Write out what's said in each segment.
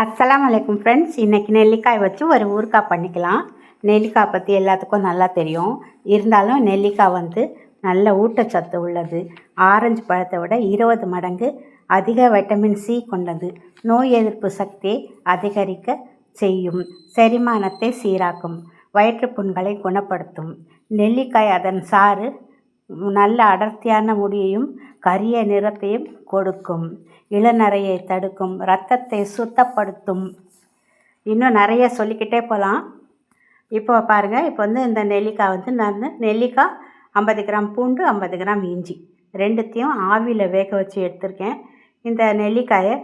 அஸ்லாம் வலைக்கும் ஃப்ரெண்ட்ஸ் இன்றைக்கி நெல்லிக்காய் வச்சு ஒரு ஊறுகாய் பண்ணிக்கலாம். நெல்லிக்காய் பற்றி எல்லாத்துக்கும் நல்லா தெரியும். இருந்தாலும் நெல்லிக்காய் வந்து நல்ல ஊட்டச்சத்து உள்ளது. ஆரஞ்சு பழத்தை விட இருபது மடங்கு அதிக வைட்டமின் சி கொண்டது. நோய் எதிர்ப்பு சக்தியை அதிகரிக்க செய்யும். செரிமானத்தை சீராக்கும். வயிற்றுப்புண்களை குணப்படுத்தும். நெல்லிக்காய் அதன் சாறு நல்ல அடர்த்தியான முடியையும் கரிய நிறத்தையும் கொடுக்கும். இளநரையை தடுக்கும். இரத்தத்தை சுத்தப்படுத்தும். இன்னும் நிறைய சொல்லிக்கிட்டே போகலாம் இப்போ பாருங்கள் இப்போ வந்து இந்த நெல்லிக்காய் வந்து நான் நெல்லிக்காய் ஐம்பது கிராம் பூண்டு ஐம்பது கிராம் இஞ்சி ரெண்டுத்தையும் ஆவியில் வேக வச்சு எடுத்திருக்கேன். இந்த நெல்லிக்காயை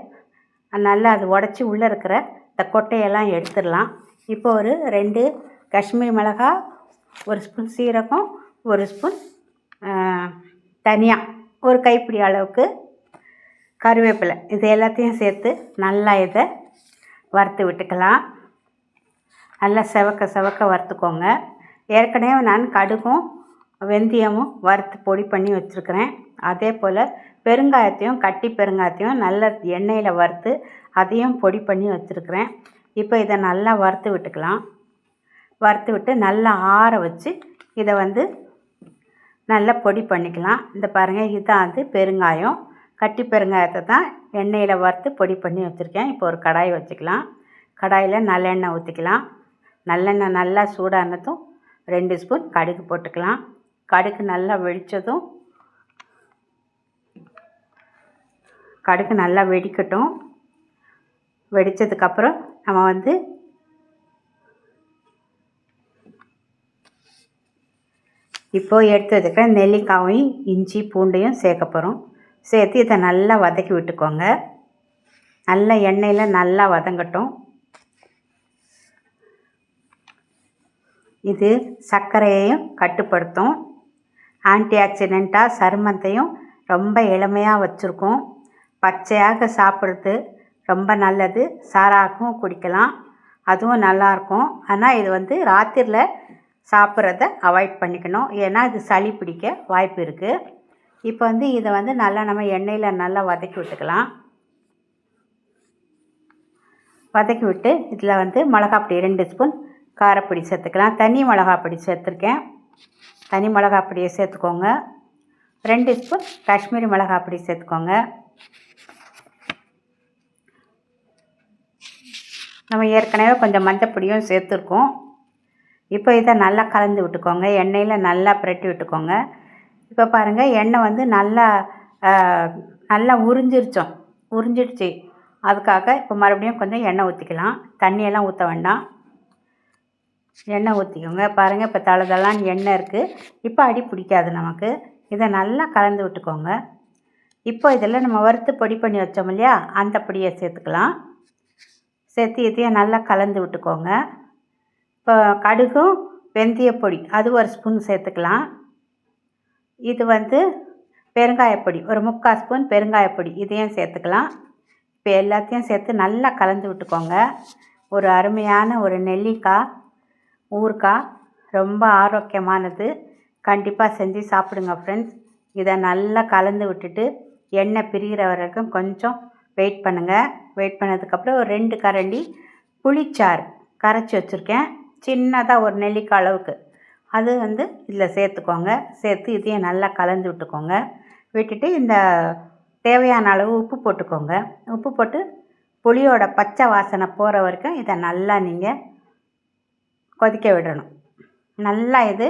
நல்லா அது உடச்சி உள்ளே இருக்கிற இந்த கொட்டையெல்லாம் எடுத்துடலாம். இப்போ ஒரு ரெண்டு காஷ்மீர் மிளகாய் ஒரு ஸ்பூன் சீரகம் ஒரு ஸ்பூன் தனியாக ஒரு கைப்பிடி அளவுக்கு கருவேப்பிலை. இது எல்லாத்தையும் சேர்த்து நல்லா இதை வறுத்து விட்டுக்கலாம். நல்லா செவக்க செவக்க வறுத்துக்கோங்க. ஏற்கனவே நான் கடுகும் வெந்தயமும் வறுத்து பொடி பண்ணி வச்சுருக்கிறேன். அதே போல் பெருங்காயத்தையும் கட்டி பெருங்காயத்தையும் நல்ல எண்ணெயில் வறுத்து அதையும் பொடி பண்ணி வச்சுருக்கிறேன். இப்போ இதை நல்லா வறுத்து விட்டுக்கலாம். வறுத்து விட்டு நல்லா ஆற வச்சு இதை வந்து நல்லா பொடி பண்ணிக்கலாம். இந்த பாருங்கள் இதுதான் வந்து பெருங்காயம். கட்டி பெருங்காயத்தை தான் எண்ணெயில் வறுத்து பொடி பண்ணி வச்சுருக்கேன். இப்போ ஒரு கடாய் வச்சுக்கலாம். கடாயில் நல்லெண்ணெய் ஊற்றிக்கலாம் நல்லெண்ணெய் நல்லா சூடானதும் ரெண்டு ஸ்பூன் கடுகு போட்டுக்கலாம். கடுகு நல்லா வெடித்ததும் கடுகு நல்லா வெடிக்கட்டும். வெடித்ததுக்கப்புறம் நம்ம வந்து இப்போது எடுத்து வச்சுக்கிற நெல்லிக்காயும் இஞ்சி பூண்டையும் சேர்க்க போகிறோம் சேர்த்து இதை நல்லா வதக்கி விட்டுக்கோங்க. நல்லா எண்ணெயில் நல்லா வதங்கட்டும். இது சர்க்கரையையும் கட்டுப்படுத்தும். ஆன்டி ஆக்சிடெண்ட்டாக சருமத்தையும் ரொம்ப எளிமையாக வச்சுருக்கும். பச்சையாக சாப்பிட்றது ரொம்ப நல்லது. சாராகவும் குடிக்கலாம். அதுவும் நல்லாயிருக்கும் ஆனால் இது வந்து ராத்திரியில் சாப்பிட்றத அவாய்ட் பண்ணிக்கணும். ஏன்னா இது சளி பிடிக்க வாய்ப்பு இருக்குது இப்போ வந்து இதை வந்து நல்லா நம்ம எண்ணெயில் நல்லா வதக்கி விட்டுக்கலாம். வதக்கி விட்டு இதில் வந்து மிளகாப்பொடி ரெண்டு ஸ்பூன் காரப்பொடி சேர்த்துக்கலாம். தனி மிளகாப்பொடி சேர்த்துருக்கேன். தனி மிளகாப்பொடியை சேர்த்துக்கோங்க. ரெண்டு ஸ்பூன் காஷ்மீரி மிளகாப்பொடி சேர்த்துக்கோங்க. நம்ம ஏற்கனவே கொஞ்சம் மஞ்சப்பொடியும் சேர்த்துருக்கோம். இப்போ இதை நல்லா கலந்து விட்டுக்கோங்க. எண்ணெயில் நல்லா பிரட்டி விட்டுக்கோங்க. இப்போ பாருங்கள் எண்ணெய் வந்து நல்லா நல்லா உறிஞ்சிருச்சோம் உறிஞ்சிடுச்சு. அதுக்காக இப்போ மறுபடியும் கொஞ்சம் எண்ணெய் ஊற்றிக்கலாம் தண்ணியெல்லாம் ஊற்ற வேண்டாம். எண்ணெய் ஊற்றிக்கோங்க பாருங்கள் இப்போ தளதெல்லாம் எண்ணெய் இருக்குது இப்போ அடி பிடிக்காது நமக்கு. இதை நல்லா கலந்து விட்டுக்கோங்க. இப்போ இதில் நம்ம வறுத்து பொடி பண்ணி வச்சோம் இல்லையா? அந்த பொடியை சேர்த்துக்கலாம். சேர்த்து இதையும் நல்லா கலந்து விட்டுக்கோங்க. இப்போ கடுகும் வெந்தயப்பொடி அது ஒரு ஸ்பூன் சேர்த்துக்கலாம். இது வந்து பெருங்காயப்பொடி ஒரு முக்கால் ஸ்பூன் பெருங்காயப்பொடி இதையும் சேர்த்துக்கலாம். இப்போ எல்லாத்தையும் சேர்த்து நல்லா கலந்து விட்டுக்கோங்க. ஒரு அருமையான ஒரு நெல்லிக்காய் ஊறுக்காய் ரொம்ப ஆரோக்கியமானது. கண்டிப்பாக செஞ்சு சாப்பிடுங்க ஃப்ரெண்ட்ஸ் இதை நல்லா கலந்து விட்டுட்டு எண்ணெய் பிரிகிற வரைக்கும் கொஞ்சம் வெயிட் பண்ணுங்கள் வெயிட் பண்ணதுக்கப்புறம் ஒரு ரெண்டு கரண்டி புளிச்சாறு கரைச்சி வச்சுருக்கேன். சின்னதாக ஒரு நெல்லிக்காய் அளவுக்கு. அது வந்து இதில் சேர்த்துக்கோங்க. சேர்த்து இதையும் நல்லா கலந்து விட்டுக்கோங்க. விட்டுட்டு இந்த தேவையான அளவு உப்பு போட்டுக்கோங்க. உப்பு போட்டு புளியோட பச்சை வாசனை போகிற வரைக்கும் இதை நல்லா நீங்கள் கொதிக்க விடணும். நல்லா இது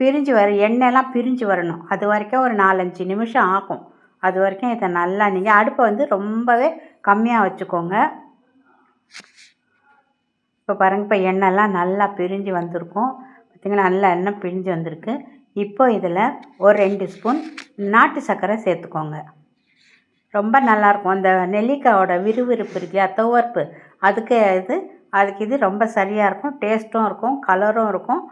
பிரிஞ்சு வர எண்ணெயெல்லாம் பிரிஞ்சு வரணும். அது வரைக்கும் ஒரு நாலஞ்சு நிமிஷம் ஆகும். அது வரைக்கும் இதை நல்லா நீங்கள் அடுப்பை வந்து ரொம்பவே கம்மியாக வச்சுக்கோங்க. இப்போ பாருங்கள் இப்போ எண்ணெய்லாம் நல்லா பிரிஞ்சு வந்திருக்கும். பார்த்திங்கன்னா நல்லா எண்ணெய் பிரிஞ்சு வந்திருக்கு. இப்போ இதில் ஒரு ரெண்டு ஸ்பூன் நாட்டு சர்க்கரை சேர்த்துக்கோங்க. ரொம்ப நல்லாயிருக்கும். அந்த நெல்லிக்காயோட விறுவிறுப்பு இருக்கு துவர்ப்பு. அதுக்கு இது அதுக்கு இது ரொம்ப சரியாக இருக்கும் டேஸ்ட்டும் இருக்கும். கலரும் இருக்கும்.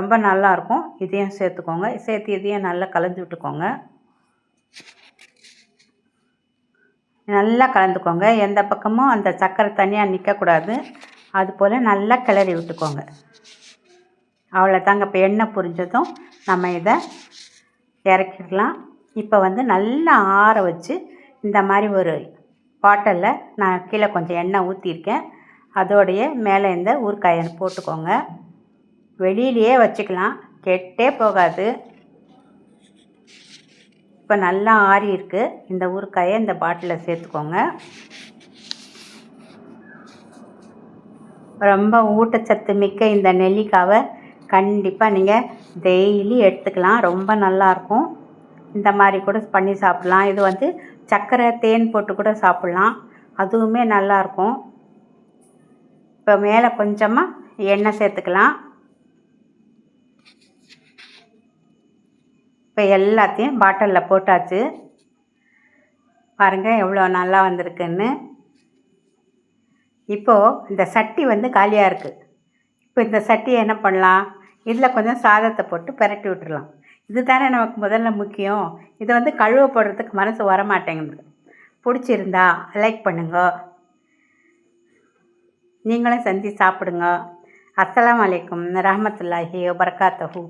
ரொம்ப நல்லாயிருக்கும். இதையும் சேர்த்துக்கோங்க. சேர்த்து இதையும் நல்லா கலந்து விட்டுக்கோங்க. நல்லா கலந்துக்கோங்க. எந்த பக்கமும் அந்த சர்க்கரை தனியாக நிற்கக்கூடாது. அது போல் நல்லா கிளறி விட்டுக்கோங்க. அவ்வளோதாங்க இப்போ எண்ணெய் புரிஞ்சதும் நம்ம இதை இறக்கிடலாம். இப்போ வந்து நல்லா ஆற வச்சு இந்த மாதிரி ஒரு பாட்டலில் நான் கீழே கொஞ்சம் எண்ணெய் ஊற்றிருக்கேன் அதோடைய மேலே இந்த ஊறுகாயை போட்டுக்கோங்க. வெளியிலேயே வச்சுக்கலாம். கெட்டே போகாது. இப்போ நல்லா ஆறி இருக்குது இந்த ஊறுகாயை இந்த பாட்டிலில் சேர்த்துக்கோங்க. ரொம்ப ஊட்டச்சத்து மிக்க இந்த நெல்லிக்காவை கண்டிப்பாக நீங்கள் டெய்லி எடுத்துக்கலாம். ரொம்ப நல்லாயிருக்கும் இந்த மாதிரி கூட பண்ணி சாப்பிட்லாம். இது வந்து சர்க்கரை தேன் போட்டு கூட சாப்பிட்லாம். அதுவுமே நல்லாயிருக்கும் இப்போ மேலே கொஞ்சமாக எண்ணெய் சேர்த்துக்கலாம். இப்போ எல்லாத்தையும் பாட்டிலில் போட்டாச்சு. பாருங்கள் எவ்வளோ நல்லா வந்திருக்குன்னு. இப்போது இந்த சட்டி வந்து காலியாக இருக்குது இப்போ இந்த சட்டியை என்ன பண்ணலாம்? இதில் கொஞ்சம் சாதத்தை போட்டு பிரட்டி விட்டுடலாம் இது தானே நமக்கு முதல்ல முக்கியம். இதை வந்து கழுவ போடுறதுக்கு மனசு வர மாட்டேங்குது பிடிச்சிருந்தா லைக் பண்ணுங்க. நீங்களும் செஞ்சு சாப்பிடுங்க. அஸ்லாம் வலைக்கம் ரஹமத்துல்லாஹி வபரகாத்தஹூ.